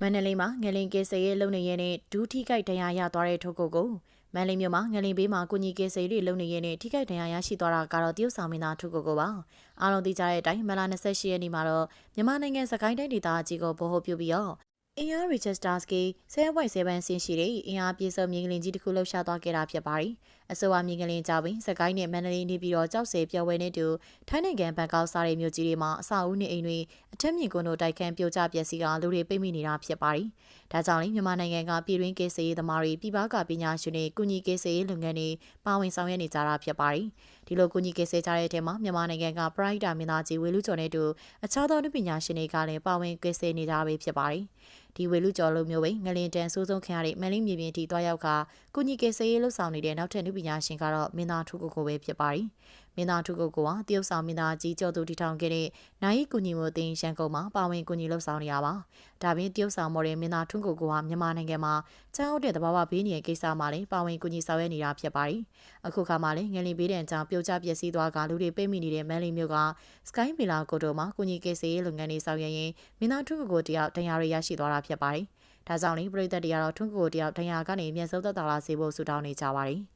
မန္တလေးမှာငလင်ကေစရေးလုံနေရတဲ့ဒူးထိခိုက်ဒဏ်ရာရသွားတဲ့ထုတ်ကိုကိုမန္တလေးမြို့မှာငလင်ဘေးမှာကုညီကေစရေးတွေလုံနေရတဲ့ထိခိုက်ဒဏ်ရာရရှိသွားတာကတော့တရုတ်ဆောင်မင်းသားထုတ်ကိုကိုပါအားလုံးသိကြတဲ့အတိုင်းမလာ28ရက်နေ့မှာတော့မြန်မာနိုင်ငံစကိုင်းတိုင်းဒေသကြီးကိုဗဟိုပြုပြီးတော့အင်အားရီချက်စတာစကီ7.7ဆင်းရှိတဲ့အင်အားပြေဆုံးမြင်းကလင်ကြီးတစ်ခုလှုပ်ရှားသွားခဲ့တာဖြစ်ပါတယ်။အဆိုပါမြင်းကလင်ကြောင့်ပင်စကိုင်းနဲ့မန္တလေးနေပြီးတော့ကြောက်စဲပြော်ဝဲနေတူထိုင်းနိုင်ငံဘန်ကောက်စားတဲ့မြို့ကြီးတွေမှာအဆောက်အဦနေအိမ်တွေအထက်မြင့်ကွန်းတို့တိုက်ခန်းပြိုကျပျက်စီးကလူတွေပိတ်မိနေတာဖြစ်ပါတယ်။ဒါကြောင့်လေမြန်မာနိုင်ငံကပြည်တွင်းကေးစေးသမားတွေပြည်ပကပညာရှင်တွေကုညီကေးစေးလုပ်ငန်းတွေပါဝင်ဆောင်ရွက်နေကြတာဖြစ်ပါတယ်။ဒီလိုကုညီကေးစေးကြတဲ့အထက်မှာမြန်မာနိုင်ငံကပရိုက်တာမင်းသားကြီးဝေလူကျော်နဲ့တူအခြားသောပညာရှင်တွေကလည်းပါဝင်ကေးစေးနေကြပဲဖြစ်ပါတယ်။ ဒီဝေလူကျော်လိုမျိုးပဲငလင်တန်ဆိုးဆုံးခံရတဲ့မန်လေးမြေပြင်ထိတွားရောက်ကကုညီကေဆေးရေးလှုပ်ဆောင်နေတဲ့နောက်ထပ်နုပညာရှင်ကတော့မင်းသားထုကိုကိုပဲဖြစ်ပါတယ်မင်းသားထုကိုကိုကတရုတ်ဆောင်မင်းသားကြီးကျော်သူတီထောင်ခဲ့တဲ့နိုင်ကုညီမို့တင်ရန်ကုန်မှာပါဝင်ကုညီလှုပ်ဆောင်နေရပါဒါပြင်တရုတ်ဆောင်မော်တဲ့မင်းသားထုကိုကိုကမြန်မာနိုင်ငံမှာချမ်းဟုတ်တဲ့တဘာဝဘေးနေကိစ္စမှာလည်းပါဝင်ကုညီဆောင်ရွက်နေတာဖြစ်ပါတယ်အခုခါမှာလည်းငလင်ဘေးဒဏ်ကြောင့်ပြုတ်ကျပျက်စီးသွားကလူတွေပိတ်မိနေတဲ့မန်လေးမျိုးကစကိုင်းဗီလာကိုတိုမှာကုညီကေဆေးလုပ်ငန်းတွေဆောင်ရွက်ရင်းမင်းသားထုကိုကိုတယောက်တရားရရရှိသွားတာဖြစ်ပါတယ်ဒါကြောင့်လေပြည်သက်တွေကတော့ထွန်းကိုတယောက်ဒဏ်ရာကနေမြန်ဆုံးသက်သာလာစေဖို့ဆုတောင်းနေကြပါတယ်။